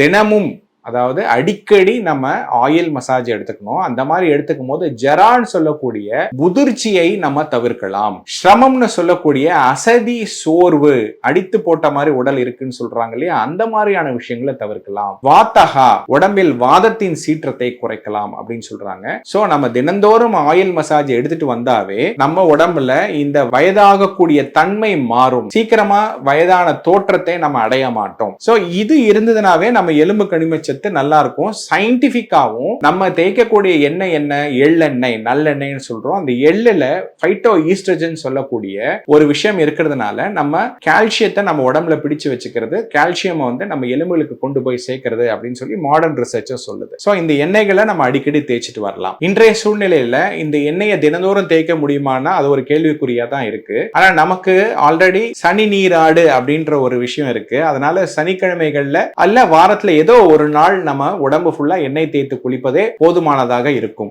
தினமும் அதாவது அடிக்கடி நம்ம ஆயில் மசாஜ் எடுத்துக்கணும். அந்த மாதிரி எடுத்துக்கும் போது ஜெரான்னு சொல்லக்கூடிய முதிர்ச்சியை நம்ம தவிர்க்கலாம். சிரமம்னு சொல்லக்கூடிய அசதி சோர்வு அடித்து போட்ட மாதிரி உடல் இருக்குன்னு சொல்றாங்க இல்லையா? அந்த மாதிரியான விஷயங்களை தவிர்க்கலாம். வாத்தகா உடம்பில் வாதத்தின் சீற்றத்தை குறைக்கலாம் அப்படின்னு சொல்றாங்க. சோ நம்ம தினந்தோறும் ஆயில் மசாஜ் எடுத்துட்டு வந்தாவே நம்ம உடம்புல இந்த வயதாகக்கூடிய தன்மை மாறும். சீக்கிரமா வயதான தோற்றத்தை நம்ம அடைய மாட்டோம். சோ இது இருந்ததுனாவே நம்ம எலும்பு கனிமச்சத்து நல்லா இருக்கும் சயின்டிபிக்காவும் நம்ம தேய்க்கக்கூடிய எண்ணெய் என்ன? எள்ளெண்ணெய் நல்லெண்ணெய்னு சொல்றோம். அந்த எள்ளுல ஃபைட்டோ ஈஸ்ட்ரஜன் சொல்லக்கூடிய ஒரு விஷயம் இருக்கிறதுனால நம்ம கால்சியத்தை நம்ம உடம்புல பிடிச்சு வச்சுக்கிறது கால்சியம் வந்து நம்ம எலும்புகளுக்கு கொண்டு போய் சேர்க்கிறது அப்படின்னு சொல்லி மாடர்ன் ரிசர்ச்சர் சொல்லுது. ஸோ இந்த எண்ணெய்களை நம்ம அடிக்கடி தேய்ச்சிட்டு வரலாம். இன்றைய சூழ்நிலையில இந்த எண்ணெயை தினந்தோறும் தேய்க்க முடியுமானா அது ஒரு கேள்விக்குறியா தான் இருக்கு. ஆனா நமக்கு ஆல்ரெடி சனி நீராடு அப்படின்ற ஒரு விஷயம் இருக்கு. அதனால சனிக்கிழமைகள்ல அல்ல வாரத்துல ஏதோ ஒரு நாள் நம்ம உடம்பு ஃபுல்லா எண்ணெய் தேய்த்து குளிப்பதே போதுமானதாக இருக்கும்.